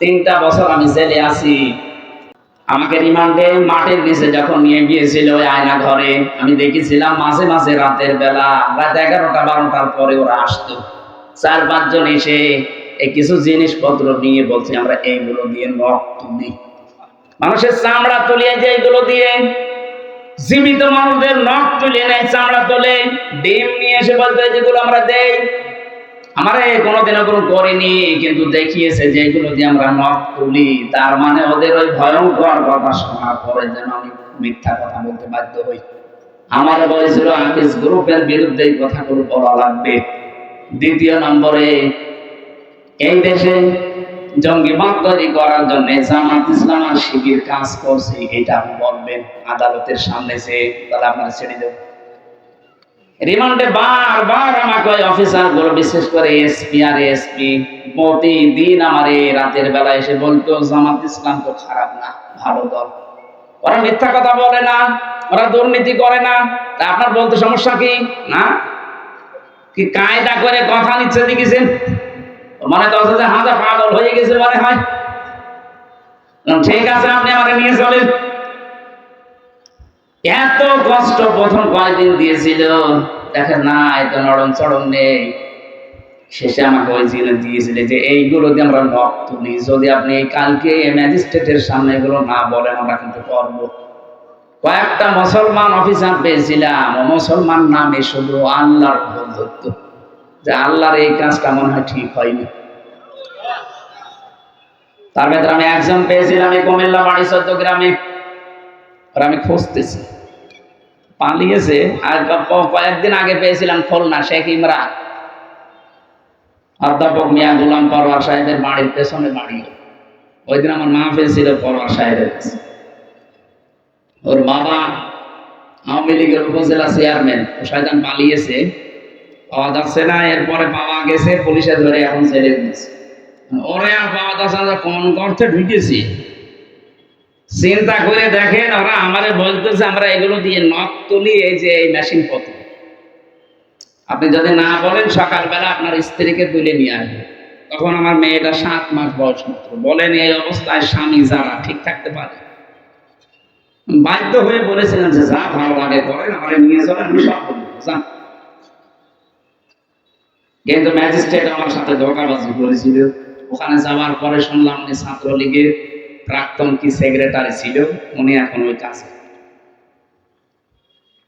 তিনটা বছর আমি জেলে আছি। আমাকে রিমান্ডে মাঠের নিচে যখন নিয়ে গিয়েছিল ওই আয়না ঘরে, আমি দেখেছিলাম মাঝে মাঝে রাতের বেলা, রাত এগারোটা, বারোটার পরে ওরা আসতো। চার, পাঁচজন এসে এই কিছু জিনিসপত্র নিয়ে বলছে, আমরা এইগুলো দিয়ে নখ তুলি মানুষের চামড়া তুলিয়ে যে এইগুলো দিয়ে জীবিত মানুষদের নখ তুলে নেয় চামড়া তোলে, ডিম নিয়ে এসে বলতে যেগুলো আমরা দেই আমারে কোনোদিন ওগুলো করিনি, কিন্তু দেখিয়েছে যে এগুলো দিয়ে আমরা নখ তুলি তার মানে ওদের ওই ভয়ঙ্কর কথা শোনার পরে যেন আমি মিথ্যা কথা বলতে বাধ্য হই। আমার বলেছিল আকিস গ্রুপের বিরুদ্ধে এই কথাগুলো বলা লাগবে। দ্বিতীয় নম্বরে, এই দেশে জঙ্গিবাদ তৈরি করার জন্য জামাত ইসলাম শিবির কাজ করছে, এটা আপনি বলবেন আদালতের সামনে যে, তাহলে আপনারা ছেড়ে দেব রিমান্ডে বারবার আমাকে ওই অফিসারগুলো বিশেষ করে এসপি আর এসপি, প্রতিদিন আমার এই রাতের বেলা এসে বলতো, জামাত ইসলাম তো খারাপ না, ভালো দল। ওরা মিথ্যা কথা বলে না, ওরা দুর্নীতি করে না। তা আপনার বলতে সমস্যা কি? না? কি কায়দা করে কথা নিচ্ছে দেখেছেন? মনে তো যে হাজার পাগল হয়ে গেছে মনে হয়। ঠিক আছে, আপনি আমাকে নিয়ে চলেন। এত কষ্ট প্রথম কয়েকদিন দিয়েছিল? দেখেন না এত নরম চরম নেই। শেষে আমাকে ওই জিনিস দিয়েছিল যে, এইগুলো দিয়ে আমরা নখ তুলি যদি আপনি কালকে ম্যাজিস্ট্রেটের সামনে এগুলো না বলেন, আমরা কিন্তু করব। কয়েকটা মুসলমান অফিসার পেয়েছিলাম। মুসলমান নামে শুধু আল্লাহর ভুল ধরত। যে আল্লাহর এই কাজটা মনে হয় ঠিক হয়নি। তার ভেতরে আমি একজন পেয়েছিলাম এই কুমিল্লা বাড়ি চট্টগ্রামে আর আমি খুঁজতেছি। পালিয়েছে আর কয়েকদিন আগে পেয়েছিলাম খুলনা, শেখ ইমরান। অধ্যাপক মিয়া গোলাম পরওয়ার সাহেবের বাড়ির পেছনে বাড়ি ওই দিন আমার মা পেয়েছিল পরওয়ার সাহেবের কাছে। ওর বাবা আওয়ামী লীগের উপজেলা চেয়ারম্যান, ও শয়তান পালিয়েছে। পাওয়া যাচ্ছে না, এরপরে পাওয়া গেছে, পুলিশে ধরে এখন ছেড়ে দিয়েছে। ওরে আর পাওয়া যাচ্ছে কোন গর্তে ঢুকেছি? চিন্তা করে দেখেন, ওরা আমারে বলতেছে, আমরা এগুলো দিয়ে নখ তুলি, এই যে এই মেশিন পত্র। আপনি যদি না বলেন, সকালবেলা আপনার স্ত্রীকে তুলে নিয়ে আসবে। তখন আমার মেয়েটা সাত মাস বয়স মাত্র। বলেন, এই অবস্থায় স্বামী যারা, ঠিক থাকতে পারে? বাধ্য হয়ে বলেছিলেন যে, যা ভালো লাগে করেন, আমার নিয়ে চলেন, আমি সব যান। কিন্তু ম্যাজিস্ট্রেট আমার সাথে ধোকাবাজি করেছিল। ওখানে যাওয়ার পরে শুনলাম ছাত্রলীগের প্রাক্তন কি সেক্রেটারি ছিল, উনি এখন ওই কাছে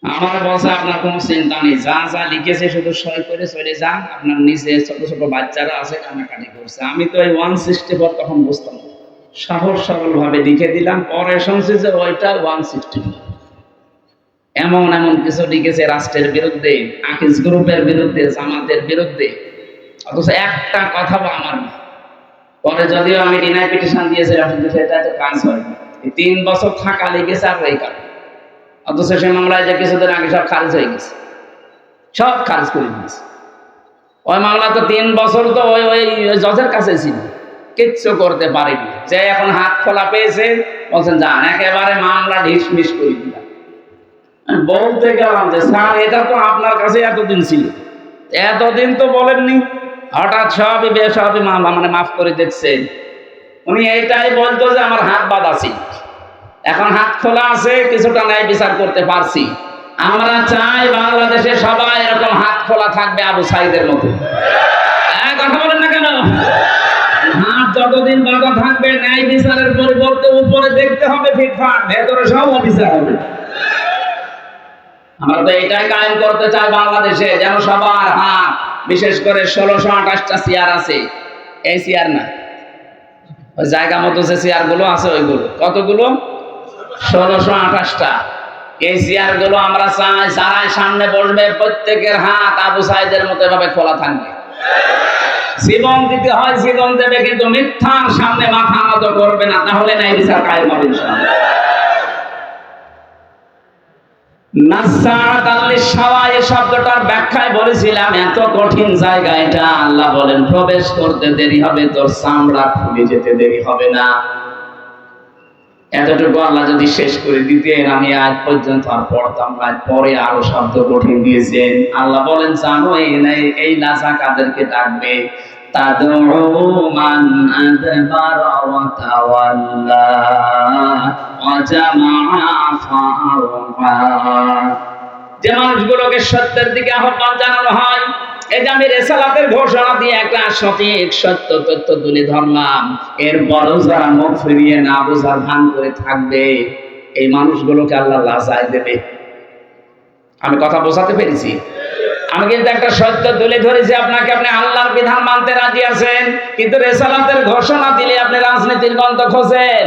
আমার বসে আপনার কোনো চিন্তা নেই, যা যা লিখেছে শুধু সই করে চলে যান, আপনার নিচে ছোট ছোট বাচ্চারা আছে কানাকাটি করছে। আমি তো ওই ওয়ান সিক্সটি ফোর তখন বুঝতাম। সহজ সরল ভাবে লিখে দিলাম, পরে শুনছি যে ওইটা ওয়ান সিক্সটি এমন এমন কিছু লিখেছে রাষ্ট্রের বিরুদ্ধে আকিস গ্রুপের বিরুদ্ধে, জামাতের বিরুদ্ধে। অথচ একটা কথা বা আমার না পরে যদিও আমি ডিনাই পিটিশন দিয়েছিলাম কিন্তু সেটা তো কাজ এই তিন বছর থাকা লেগেছে আর এই কারণে। অথচ সে মামলায় যে কিছুদিন আগে সব খারিজ হয়ে গেছে। সব খারিজ করে দিয়েছে। ওই মামলা তো তিন বছর তো ওই ওই জজের কাছে ছিল। কিচ্ছু করতে পারেনি। যে এখন হাত খোলা পেয়েছে, বলছেন যান একেবারে মামলা ঢিসমিস করে দিলাম। বলতে গেলাম যে, স্যার, এটা তো আপনার কাছে এতদিন ছিল। এতদিন তো বলেননি। হঠাৎ সবই বেসবই মানে মাফ করে দিচ্ছেন উনি এইটাই বলতো যে আমার হাত বাদ আছে এখন হাত খোলা আছে, কিছুটা ন্যায় বিচার করতে পারছি। আমরা চাই বাংলাদেশে সবাই এরকম হাত খোলা থাকবে আবু সাইদের মতো। কথা বলেন না কেন? হাত যতদিন বাধা থাকবে, ন্যায় বিচারের পরিবর্তে উপরে দেখতে হবে ফিটফাট, ভেতরে সব অফিসার হবে। আমরা তো এটাই কায়েম করতে চাই বাংলাদেশে, যেন সবার হাত বিশেষ করে ষোলোশো আঠাশটা চেয়ার আছে। এই চেয়ার না। ওই জায়গা মতো যে চেয়ারগুলো আছে ওইগুলো। কতগুলো? ষোলোশো আঠাশটা। এই চেয়ারগুলো আমরা চাই, যারাই সামনে বসবে, প্রত্যেকের হাত আবু সাইদের মতো এভাবে খোলা থাকবে। জীবন দিতে হয়, জীবন দেবে, কিন্তু মিথ্যার সামনে মাথা নত করবে না। তাহলে নাই বিচার কায়েম হবে। শব্দটার ব্যাখ্যায় বলেছিলাম, এত কঠিন জায়গা এটা। আল্লাহ বলেন, প্রবেশ করতে দেরি হবে, তোর চামড়া খুলে যেতে দেরি হবে না। এতটুকু আল্লাহ যদি শেষ করে দিতেন, আমি আজ পর্যন্ত আর পড়তাম না। পরে আরও শব্দ কঠিন দিয়েছেন। আল্লাহ বলেন, জানো, এই নাই এই লাজা কাদেরকে ডাকবে? তাদের মান আদবার ওয়া তাওয়াল্লা। যে মানুষগুলোকে সত্যের দিকে আহ্বান জানানো হয়, এই যে আমি রেসালাতের ঘোষণা দিয়ে একটা সঠিক সত্য তথ্য তুলে ধরলাম এর বড় যারা মুখ ফিরিয়ে না বোঝার ভান করে থাকবে, এই মানুষগুলোকে আল্লাহ লাজায় দেবে। আমি কথা বোঝাতে পেরেছি? আমি কিন্তু একটা সত্য তুলে ধরেছি, আপনাকে আপনি আল্লাহর বিধান মানতে রাজি আছেন, কিন্তু রেসালাতের ঘোষণা দিলে আপনি রাজনীতির গন্ধ খোঁজেন।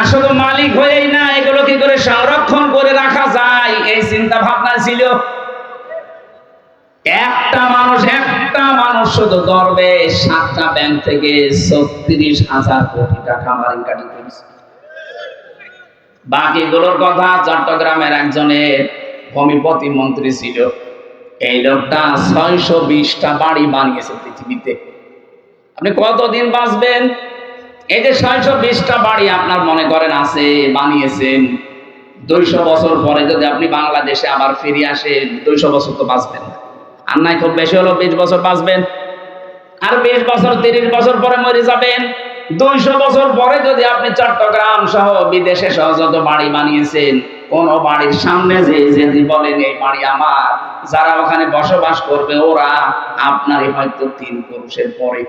আসলে মালিক হয়েই না, এগুলো কি করে সংরক্ষণ করে রাখা যায়? এই চিন্তা ভাবনা ছিল। একটা মানুষ একটা মানুষ শুধু ধরবে সাতটা ব্যাংক থেকে ছত্রিশ হাজার কোটি টাকা মালিকাটি করেছে বাকিগুলোর কথা চট্টগ্রামের একজনের ভূমিপতি মন্ত্রী ছিল। এই লোকটা ছয়শো বিশটা বাড়ি বানিয়েছে পৃথিবীতে। আপনি কতদিন বাঁচবেন? এই যে ছয়শো বিশটা বাড়ি আপনার মনে করেন আছে, বানিয়েছেন, দুইশো বছর পরে যদি আপনি বাংলাদেশে আবার ফিরে আসেন, দুইশো বছর তো বাঁচবেন আর নাই, খুব বেশি হলো বিশ বছর বাঁচবেন। আর বিশ বছর, তিরিশ বছর পরে মরে যাবেন। দুইশো বছর পরে যদি আপনি চট্টগ্রাম সহ বিদেশে সহ যত বাড়ি বানিয়েছেন, কোন বাড়ির সামনে যে যদি বলেন এই বাড়ি আমার, যারা ওখানে বসবাস করবে, ওরা আপনারই হয়তো তিন পুরুষের পরে।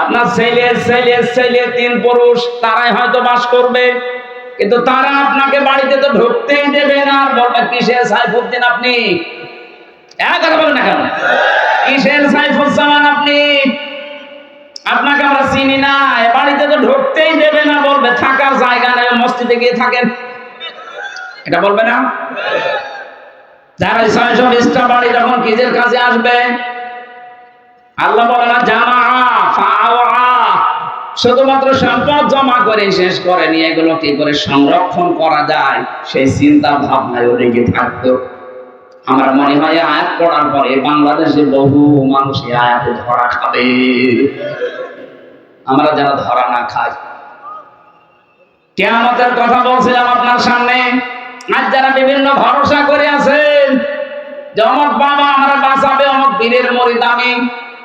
আপনার ছেলে ছেলে ছেলে, তিন পুরুষ, তারাই হয়তো বাস করবে। কিন্তু তারা আপনাকে বাড়িতে তো ঢুকতেই দেবে না। বলবে, কিসের সাইফুদ্দিন আপনি? এক কথা বলেন না কেন? কিসের সাইফুজ্জামান আপনি? আপনাকে আমরা চিনি না। বাড়িতে তো ঢুকতেই দেবে না, বলবে, থাকার জায়গা নেই, মসজিদে গিয়ে থাকেন। এটা বলবে না? যারা ছয়শো বিশটা বাড়ি যখন কিজের কাছে আসবে? আল্লাহ বলে না জামা শুধুমাত্র সম্পদ জমা করে শেষ করে নিয়ে এগুলো কি করে সংরক্ষণ করা যায়? সেই চিন্তা ভাবনায় লেগে থাকতো। আমার মনে হয় আয়াত পড়ার পরে বাংলাদেশে বহু মানুষ আয়াতে ধরা খাবে। আমরা যেন ধরা না খাই, কেয়ামতের কথা বলছিলাম আপনার সামনে। আজ যারা বিভিন্ন ভরসা করে আছেন, যে অমক বাবা আমরা বাঁচাবে, অমক বীরের মরিদ আমি।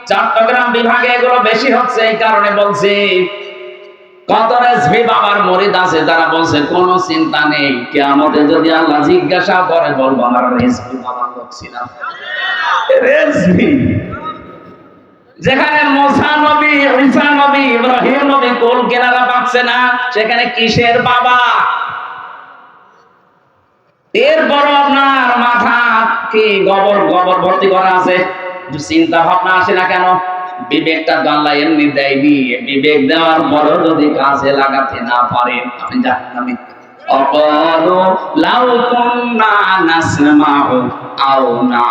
চট্টগ্রাম বিভাগে এগুলো বেশি হচ্ছে এই কারণে বলছি কত বাবার আছে বলছে, কোনো চিন্তা নেই যদি আল্লাহ জিজ্ঞাসা করে বলব, আমার যেখানে নবী, ঈসা নবী, ইব্রাহিম নবী কেনারা পাচ্ছে না, সেখানে কিসের বাবা? এরপর আপনার মাথা কি গোবর গোবর ভর্তি করা আছে? চিন্তা ভাবনা আসে না কেন? বিবেকটা দল্লা এমনি দেয়নি। বিবেক দেওয়ার পরও যদি কাজে লাগাতে না পারেন আপনি জাহান্নামে অকলু লাউ আও মা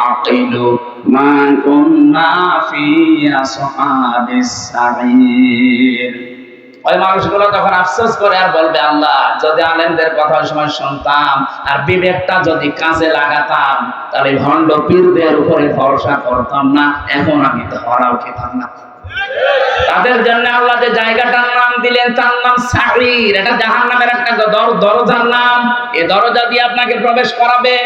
ওই মানুষগুলো তখন আফসোস করে আর বলবে, আল্লাহ, যদি আলেমদের কথা সময় শুনতাম আর বিবেকটা যদি কাজে লাগাতাম, তাহলে ভণ্ড পীরদের উপরে ভরসা করতাম না, এখন আমি ধরাও খেতাম না। তাদের জন্য আল্লাহ যে জায়গাটার নাম দিলেন, তার নাম সাহির এটা জাহান নামের একটা দরজার নাম। এ দরজা দিয়ে আপনাকে প্রবেশ করাবে।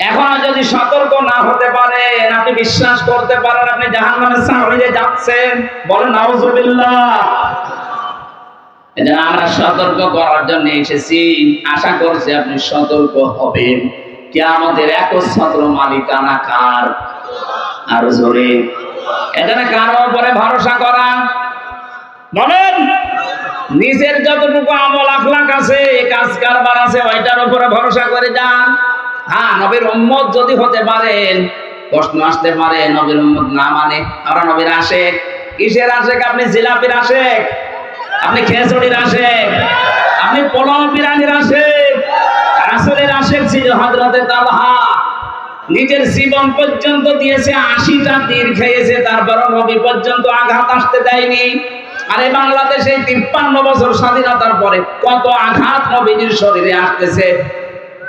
এখন যদি সতর্ক না হতে পারেন আপনি বিশ্বাস করতে পারেন আপনি জাহান নামের সাহিরে যাচ্ছেন, বলেন আমরা সতর্ক করার জন্য এসেছি, আশা করছি আপনি সতর্ক হবেন। কে আমাদের একচ্ছত্র মালিকানা কার? আর জোরে। এখানে কার উপরে ভরসা করা। বলেন, নিজের যতটুকু আমল আখলাক আছে কাজ কারবার আছে, ওইটার উপরে ভরসা করে যান। হ্যাঁ নবীর উম্মত যদি হতে পারেন, প্রশ্ন আসতে পারে, নবীর উম্মত না মানে আমরা নবীর আশেক। কিসের আশেক? আপনি জিলাপির আশেক। আপনি খেসড়ির আশেক। আপনি পোলাও বিরানির আশেক। রাসূলের আশেক ছিল হযরতে তালহা। নিজের জীবন পর্যন্ত দিয়েছে আশিটা তীর খেয়েছে তারপর নবী পর্যন্ত আঘাত আসতে দেয়নি। আর এই বাংলাদেশে তিপ্পান্ন বছর স্বাধীনতার পরে কত আঘাত নবীজির শরীরে আসতেছে।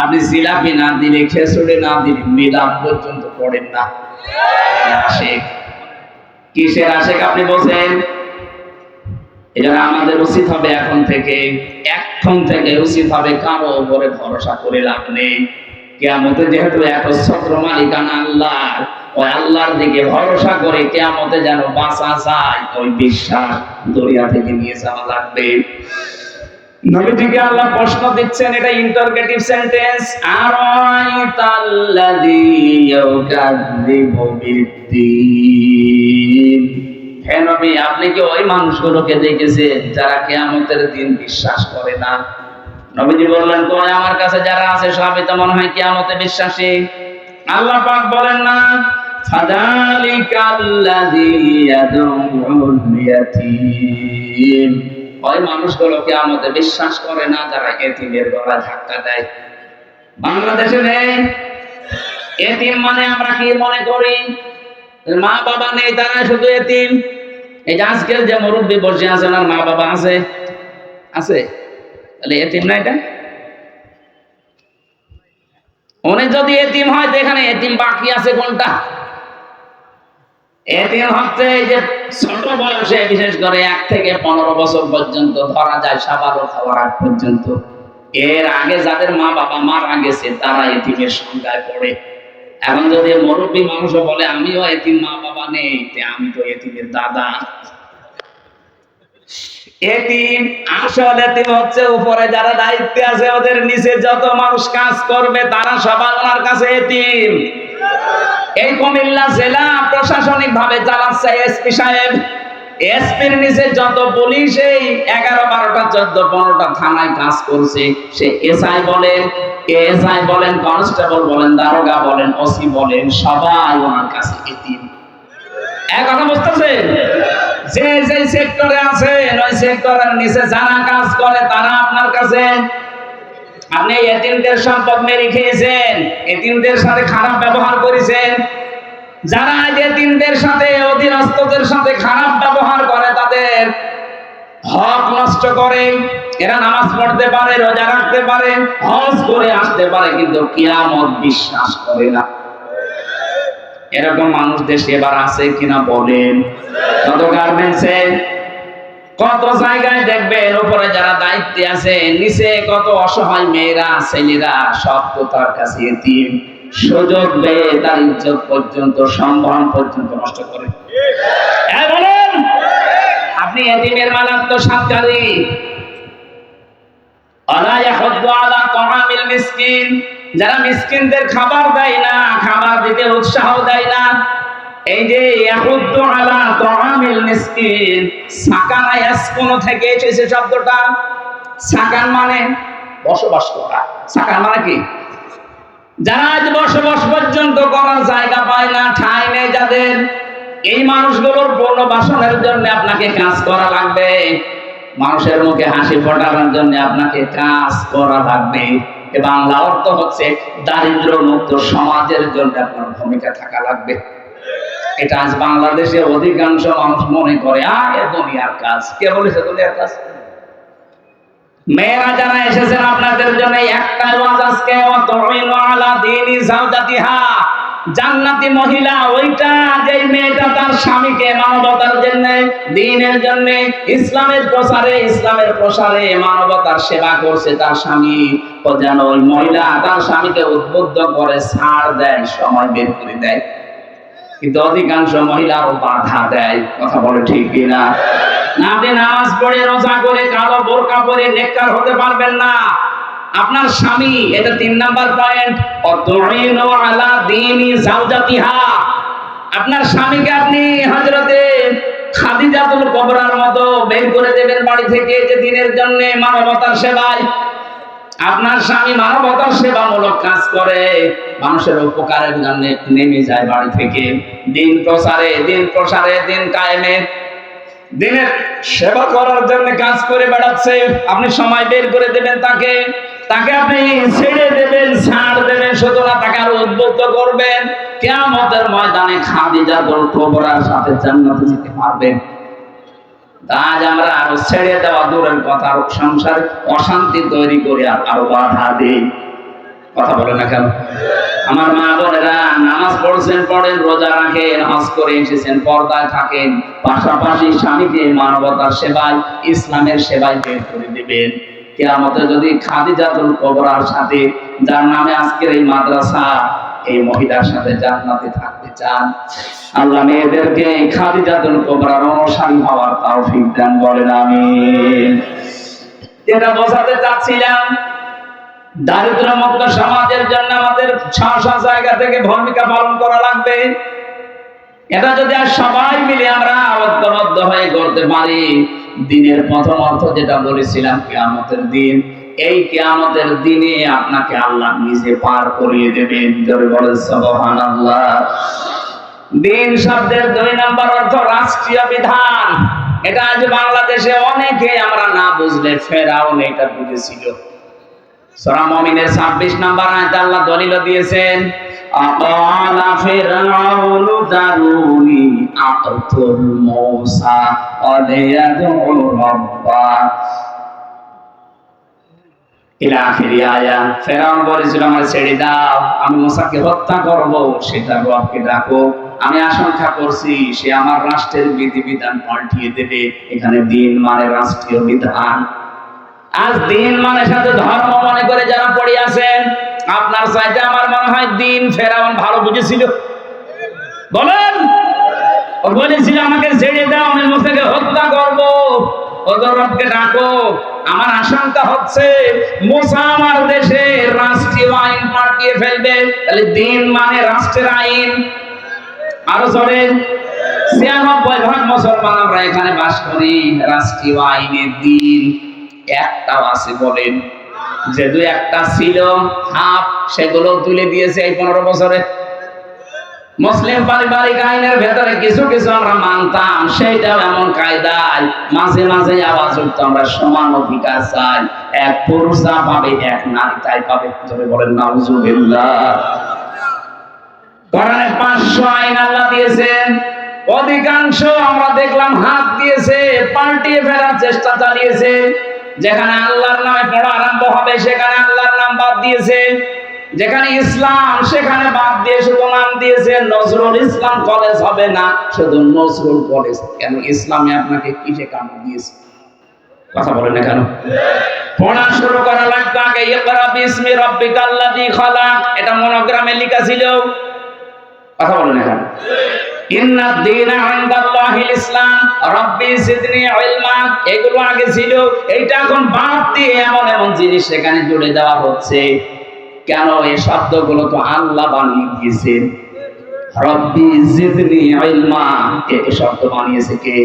আপনি জিলাপি না দিলে খেসুড়ি না দিলে মিলাপ পর্যন্ত পড়েন না। কিসের আশেখ আপনি বলছেন? এজন্য আমাদের উচিত হবে এখন থেকে এখন থেকে উচিত হবে কারও উপরে ভরসা করে লাভ নেই। কেয়ামতে যেহেতু একচ্ছত্র মালিকানা আল্লাহ ওই আল্লাহর দিকে ভরসা করে কেয়ামতে যেন বাঁচা যায়, ওই বিশ্বাস দরিয়া থেকে নিয়ে যাওয়া লাগবে। নবীজিকে আল্লাহ প্রশ্ন দিচ্ছেন, এটা ইন্টারগেটিভ সেন্টেন্স হে নবী, আপনি কি ওই মানুষগুলোকে দেখেছেন যারা কিয়ামতের দিন বিশ্বাস করে না? নবীজি বললেন তো আমার কাছে যারা আছে সবই তো মনে হয় কে কিয়ামতে বিশ্বাসী। আল্লাহ পাক বলেন না ফাদালিকাল্লাযী ইয়াদউল ওই মানুষগুলো কিয়ামতে বিশ্বাস করে না, যারা এতিমের গলা ধাক্কা দেয়। বাংলাদেশে নেই এতিম মানে আমরা কি মনে করি? মা বাবা নেই তারা শুধু এতিম। এই যে আজকের যে মুরব্বী বসে আছে ওনার মা বাবা আছে? আছে? তাহলে এতিম না এটা? উনি যদি এতিম হয়, তো এখানে এতিম বাকি আছে কোনটা? এতিম হচ্ছে এই যে ছোট বয়সে বিশেষ করে এক থেকে পনেরো বছর পর্যন্ত ধরা যায় সাবারও খাওয়ার আগ পর্যন্ত। এর আগে যাদের মা বাবা মারা গেছে, তারা এতিমের সংখ্যায় পড়ে। এখন যদি মুরব্বী মানুষ বলে, আমিও এতিম, মা বাবা নেই আমি তো এতিমের দাদা। এতিম, আসল এতিম হচ্ছে উপরে যারা দায়িত্বে আছে, ওদের নিচে যত মানুষ কাজ করবে, তারা সবাই ওনার কাছে এতিম। এই কুমিল্লা জেলা প্রশাসনিক ভাবে চালাচ্ছে এসপি সাহেব। এসপির নিচে যত পুলিশ, এই এগারো, বারোটা, চোদ্দ, পনেরোটা থানায় কাজ করছে। সে এসআই বলেন এসআই বলেন, কনস্টেবল বলেন, দারোগা বলেন, ওসি বলেন, সবাই ওনার কাছে এতিম। এক কথা বুঝতেছেন? যে যে সেক্টরে আছেন, ওই সেক্টরের নিচে যারা কাজ করে, তারা আপনার কাছে আপনি এতিমদের সম্পদ মেরে খেয়েছেন, এতিমদের সাথে খারাপ ব্যবহার করেছেন। যারা এতিমদের সাথে, অধীনস্থদের সাথে খারাপ ব্যবহার করে, তাদের হক নষ্ট করে। এরা নামাজ পড়তে পারে, রোজা রাখতে পারে, হজ করে আসতে পারে, কিন্তু কিয়ামত বিশ্বাস করে না। এরকম মানুষ দেশে এবার আছে কিনা বলেন। কত গার্মেন্টসে কত জায়গায় দেখবেন উপরে যারা দায়িত্বে আছে, নিচে কত অসহায় মেয়েরা, ছেলেরা, সব তো তার কাছে এতিম। সুযোগ পেয়ে তার ইজ্জত পর্যন্ত, সম্মান পর্যন্ত নষ্ট করে। হ্যাঁ বলেন। আপনি এতিমের সাতকারী। আলা তাআমিল মিসকিন। যারা মিসকিনদের খাবার দেয় না, খাবার দিতে উৎসাহ দেয় না এই যে ইয়াহুদ্দু আলা তাআমিল মিসকিন, সাকানা ইয়াসকুনু থেকে এসেছে শব্দটা। সাকান মানে বসবাস করা। সাকান মানে কি? যারা আজ বসবাস পর্যন্ত করার জায়গা পায় না, ঠাঁই নেই যাদের, এই মানুষগুলোর পুনর্বাসনের জন্য আপনাকে কাজ করা লাগবে। মানুষের মুখে হাসি ফোটানোর জন্য আপনাকে কাজ করা লাগবে। বাংলা অর্থ হচ্ছে দারিদ্র মুক্ত সমাজের জন্য আপনার ভূমিকা থাকা লাগবে। এটা আজ বাংলাদেশে অধিকাংশ মানুষ মনে করে আ এ দুনিয়ার কাজ। কে বলেছে দুনিয়ার কাজ? মেয়েরা যারা এসেছেন আপনাদের জন্য একটাই ওয়াজ আজকে আলা দীনি জাওজাতিহা। জান্নাতি মহিলা, ওইটা যে মেয়েটা তার স্বামীকে মানবতার জন্য, দিনের জন্য, ইসলামের প্রসারে ইসলামের প্রসারে মানবতার সেবা করছে তার স্বামী। যেন ওই মহিলা তার স্বামীকে উদ্বুদ্ধ করে ছাড় দেয়, সময় বের করে দেয়। কিন্তু অধিকাংশ মহিলা আরও বাধা দেয়, কথা বলে ঠিক কিনা? না আপনি নামাজ পড়ে, রোজা করে, কালো বোরকা পরে নেককার হতে পারবেন না। আপনার স্বামী, এটা তিন নাম্বার পয়েন্ট আলা দীনি জাওজাতিহা। আপনার স্বামীকে আপনি হযরতে খাদিজাতুল কবরার মতো বের করে দেবেন বাড়ি থেকে, যে দিনের জন্য মানবতার সেবায় আপনার স্বামী মানবতার সেবামূলক কাজ করে, মানুষের উপকারের জন্য নেমে যায় বাড়ি থেকে। দিন প্রসারে দিন প্রসারে, দিন কায়েমে। দিনের সেবা করার জন্য কাজ করে বেড়াচ্ছে। আপনি সময় বের করে দেবেন তাকে। তাকে আপনি ছেড়ে দেবেন, ছাড় দেবেন, শুধু তাকে আরও উদ্বুদ্ধ করবেন। কেয়ামতের ময়দানে খাদিজা দল কবরার সাথে জান্নাতে যেতে পারবেন। আজ আমরা আরও ছেড়ে দেওয়া দূরের কথা, আরও সংসারে অশান্তি তৈরি করে আরও বাধা দিই। কথা বলে না কেন? আমার মা বোনেরা নামাজ পড়ছেন, পড়েন, রোজা রাখেন, হজ করে এসেছেন, পর্দায় থাকেন, পাশাপাশি স্বামীকে মানবতার সেবায়, ইসলামের সেবায় বের করে দিবেন। কেয়ামতে যদি খাদিজাতুল কবরার সাথে, যার নামে আজকের এই মাদ্রাসা এই মহিলার সাথে জান্নাতে থাকতে চান। আল্লাহ মেয়েদেরকে খাদিজাতুল কবরার অনুসারী হওয়ার তৌফিক দান বলেন, আমিন। যেটা বোঝাতে চাচ্ছিলাম, দারিদ্র মুক্ত সমাজের জন্য আমাদের ছশো জায়গা থেকে ভূমিকা পালন করা লাগবে। এটা যদি আর সবাই মিলে আমরা ঐক্যবদ্ধ হয়ে করতে পারি, দিনের প্রথম অর্থ যেটা বলেছিলাম, কেয়ামতের দিন। এই কেয়ামতের দিনে আপনাকে আল্লাহ নিজে পার করিয়ে দেবেন। জোরে বলে সুবহানাল্লাহ। দিন শব্দের দুই নম্বর অর্থ রাষ্ট্রীয় বিধান। এটা আজ বাংলাদেশে অনেকে আমরা না বুঝলে ফেরাউন এটা বুঝেছিল। সূরা মুমিনের 26 নাম্বার আয়াতে আল্লাহ দলিল দিয়েছেন, আকালা ফিরআউনু দারুনি আততুল মূসা আলিয়াদু রাব্বা। ইলা আখিরি আয়া। ফেরাউন বলেছিল আমার ছেড়ে দাও, আমি মুসাকে হত্যা করব, সেটা রবকে ডাকো। আমি আশঙ্কা করছি, সে আমার রাষ্ট্রের বিধিবিধান পাল্টিয়ে দেবে। এখানে দিন মানে রাষ্ট্রীয় বিধান। আজ দিন মানে সাথে ধর্ম মনে করে যারা পড়ে আছেন, আপনার চাইতে আমার মনে হয় দিন ফেরাউন ভালো বুঝেছিল। বলেন বলেছিল, আমাকে ছেড়ে দাও, আমি মুসাকে হত্যা করব। ডাকো। আমার আশঙ্কা হচ্ছে মুসা আমার দেশে রাষ্ট্রীয় আইন পাল্টিয়ে ফেলবে। তাহলে দিন মানে রাষ্ট্রের আইন। আরও জোরে। ছিয়ানব্বই ভাগ মুসলমান আমরা এখানে বাস করি রাষ্ট্রীয় আইনের দিন। একটাও আছে বলেন যে দুই একটা ছিল, হাফ সেগুলো তুলে দিয়েছে এই পনেরো বছরে। মুসলিম পারিবারিক আইনের ভেতরে কিছু কিছু আমরা মানতাম, সেইটাও এমন কায়দায় মাঝে মাঝে আওয়াজ উঠতো, আমরা সমান অধিকার চাই। এক পুরুষ যা পাবে, এক নারী তাই পাবে। ধরে বলেন পাঁচশো আইন আল্লাহ দিয়েছেন। অধিকাংশ আমরা দেখলাম হাত দিয়েছে, পাল্টিয়ে ফেরার চেষ্টা চালিয়েছে। যেখানে আল্লাহর নামে পড়া আরম্ভ হবে, সেখানে আল্লাহর নাম বাদ দিয়েছে। যেখানে ইসলাম, সেখানে বাদ দিয়ে শুধু নাম দিয়েছে, নজরুল ইসলাম কলেজ হবে না, শুধু নজরুল কলেজ কেন ইসলামে আপনাকে কিসে কাম দিয়েছে? কথা বলেন কেন? পড়া শুরু করা লাগবে আগে বিসমি এটা মনোগ্রামে ছিল কথা বলেন কেন? ইন্না ইসলাম, রাব্বি ইলমা। এগুলো আগে ছিল, এইটা এখন বাদ দিয়ে এমন এমন জিনিস সেখানে জুড়ে দেওয়া হচ্ছে। কেন এই শব্দগুলো তো আল্লাহ বানিয়ে দিয়েছেন? রব্বি জিদনি ইলমা। এই শব্দ বানিয়েছে কে?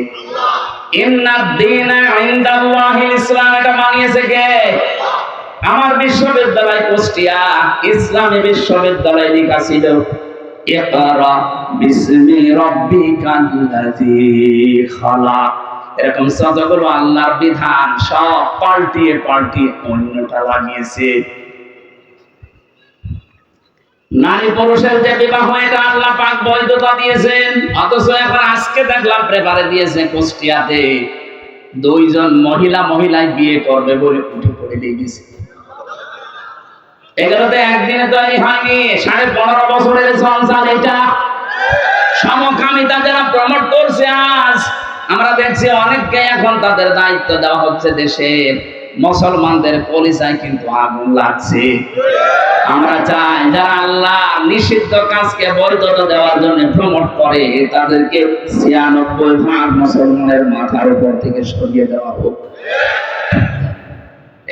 ইন্না ইনদাল্লাহিল ইসলাম। এটা বানিয়েছে কে? আমার বিশ্ববিদ্যালয় কুষ্টিয়া। ইসলামী বিশ্ববিদ্যালয় লেখা ছিল, ইকরা বিসমি খালাক। এরকম আল্লাহর বিধান সব পাল্টিয়ে পাল্টিয়ে অন্যটা লাগিয়েছে নারী পুরুষের যে বিবাহ, এটা আল্লাহ পাক বৈধতা দিয়েছেন। অথচ এখন আজকে দেখলাম পেপারে দিয়েছে কুষ্টিয়াতে দুইজন মহিলা মহিলায় বিয়ে করবে বলে উঠে পড়ে দিয়ে গেছে এগুলো তো একদিনে তৈরি হয়নি, সাড়ে পনেরো বছরের সংসার এটা। সমকামিতা যারা প্রমোট করছে আজ, আমরা দেখছি অনেককে এখন তাদের দায়িত্ব দেওয়া হচ্ছে দেশের মুসলমানদের পরিচয় কিন্তু আগুন লাগছে। আমরা চাই যারা আল্লাহ নিষিদ্ধ কাজকে বৈধতা দেওয়ার জন্য প্রমোট করে, তাদেরকে ছিয়ানব্বই ভাগ মুসলমানের মাথার উপর থেকে সরিয়ে দেওয়া হোক।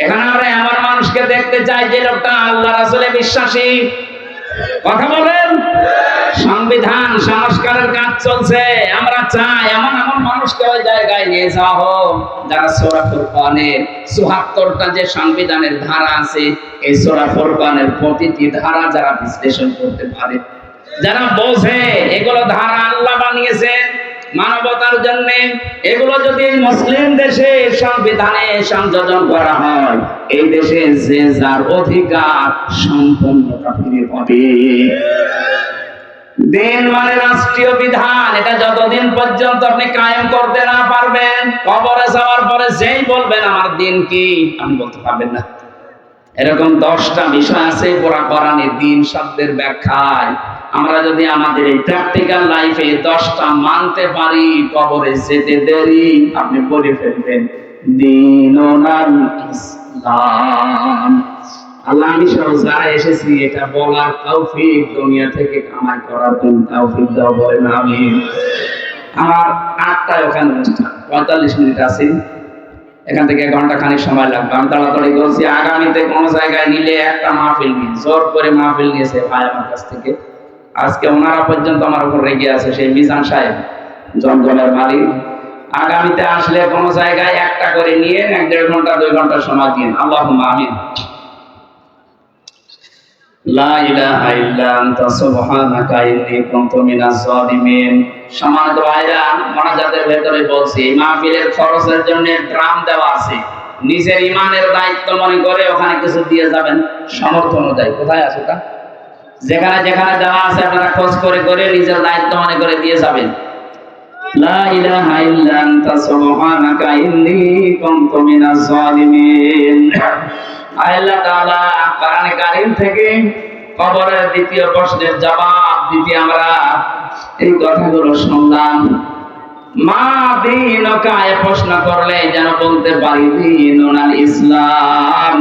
এখানে আমরা এমন মানুষকে দেখতে চাই যে লোকটা আল্লাহ আসলে বিশ্বাসী। কথা বলেন? সংবিধান, সংস্কারের কাজ চলছে। আমরা চাই এমন এমন মানুষকে ওই জায়গায় নিয়ে যাওয়া হোক, যারা সোরা ফুরকানের চুহাত্তরটা যে সংবিধানের ধারা আছে, এই সোরা ফুরকানের প্রতিটি ধারা যারা বিশ্লেষণ করতে পারে, যারা বোঝে এগুলো ধারা মানবতার জন্য এগুলো যদি মুসলিম দেশে সংবিধানে সংযোজন করা হয়, এই দেশে যে যার অধিকার সম্পূর্ণটা ফিরে পাবে। মানে রাষ্ট্রীয় বিধান, এটা যতদিন পর্যন্ত আপনি কায়েম করতে না পারবেন, কবরে যাওয়ার পরে যেই বলবেন, আমার দিন কি? আপনি বলতে পারবেন না। এরকম দশটা বিষয় আছে, পুরা দিন, শব্দের ব্যাখ্যায়। আমরা যদি আমাদের এই প্র্যাকটিক্যাল লাইফে দশটা মানতে পারি, কবরে যেতে দেরি, আপনি বলে ফেলবেন, দিন আমার ওখানে পঁয়তাল্লিশ মিনিট থেকে ঘণ্টা খানিক সময় লাগবে। আমি তাড়াতাড়ি আগামীতে কোনো জায়গায় নিলে একটা মাহফিল নিন জোর করে মাহফিল নিয়েছে ভাই আমার কাছ থেকে আজকে ওনারা পর্যন্ত আমার উপর রেগে আছে, সেই মিজান সাহেব জঙ্গলের মালিক। আগামীতে আসলে কোনো জায়গায় একটা করে নিয়ে এক দেড় ঘণ্টা, দুই ঘণ্টা সময় দিন। আল্লাহ আমিন। লা ইলাহা ইল্লা আনতা, সুবহানাকা ইন্নী কুনতু মিনাজ জালিমিন সম্মানিত ভাইরা, মোনাজাতের ভেতরে বলছি, মাহফিলের খরচের জন্য ড্রাম দেওয়া আছে। নিজের ইমানের দায়িত্ব মনে করে ওখানে কিছু দিয়ে যাবেন। সমর্থ অনুযায়ী। কোথায় আছে তা? যেখানে যেখানে দেওয়া আছে, আপনারা খোঁজ করে করে নিজের দায়িত্ব মনে করে দিয়ে যাবেন। দ্বিতীয় প্রশ্নের জবাব দিতে আমরা এই প্রশ্ন করলে যেন বলতে পারি দিন ইসলাম।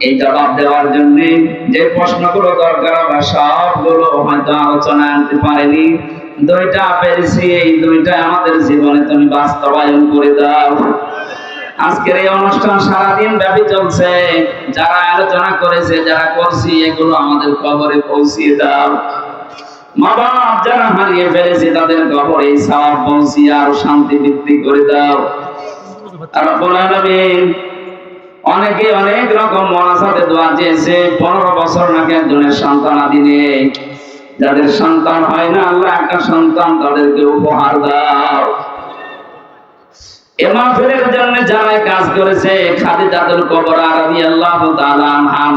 এই জবাব দেওয়ার জন্য যে প্রশ্নগুলো দরকার আমরা সবগুলো হয়তো আলোচনা আনতে পারিনি। দুইটা পেরেছি, এই দুইটা আমাদের জীবনে তুমি বাস্তবায়ন করে দাও। আজকের এই অনুষ্ঠান সারাদিন ব্যাপী চলছে। যারা আলোচনা করেছে, যারা করছি, এগুলো আমাদের কবরে পৌঁছিয়ে দাও। মা বাপ যারা হারিয়ে ফেলেছে, তাদের কবরে সাপ পৌঁছিয়ে আরও শান্তি বৃদ্ধি করে দাও। আর বলালামিন অনেকে অনেক রকম মনাসাতে দোয়া চেয়েছে। পনেরো বছর নাকি একজনের সন্তান আদি নেই। যাদের সন্তান হয় না, আল্লাহ একটা সন্তান তাদেরকে উপহার দাও। এমাফের জন্য যারা কাজ করেছে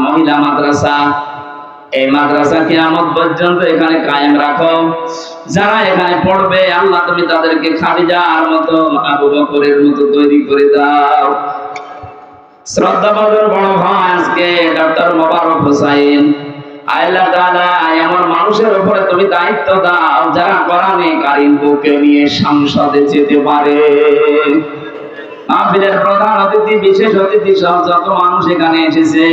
মহিলা মাদ্রাসা। এই মাদ্রাসা পর্যন্ত এখানে কায়েম রাখো। যারা এখানে পড়বে, আল্লাহ তুমি তাদেরকে খাদিজার মতো, আবু বকরের মতো তৈরি করে দাও। শ্রদ্ধা বড় ভাই, আজকে ডক্টর মোবারক আল্লাহ মানুষের উপরে তুমি দায়িত্ব দাও, যারা কোরআনে কারিম বুকে নিয়ে সংসদে যেতে পারে। মাহফিলের প্রধান অতিথি, বিশেষ অতিথি যত মানুষ এখানে এসেছে,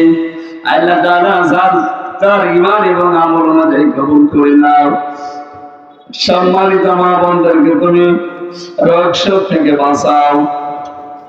আল্লাহ যার তার ইমান এবং আমল অনুযায়ী কবুল করে নাও। সম্মানিত মা বোনদেরকে তুমি রোগ থেকে বাঁচাও।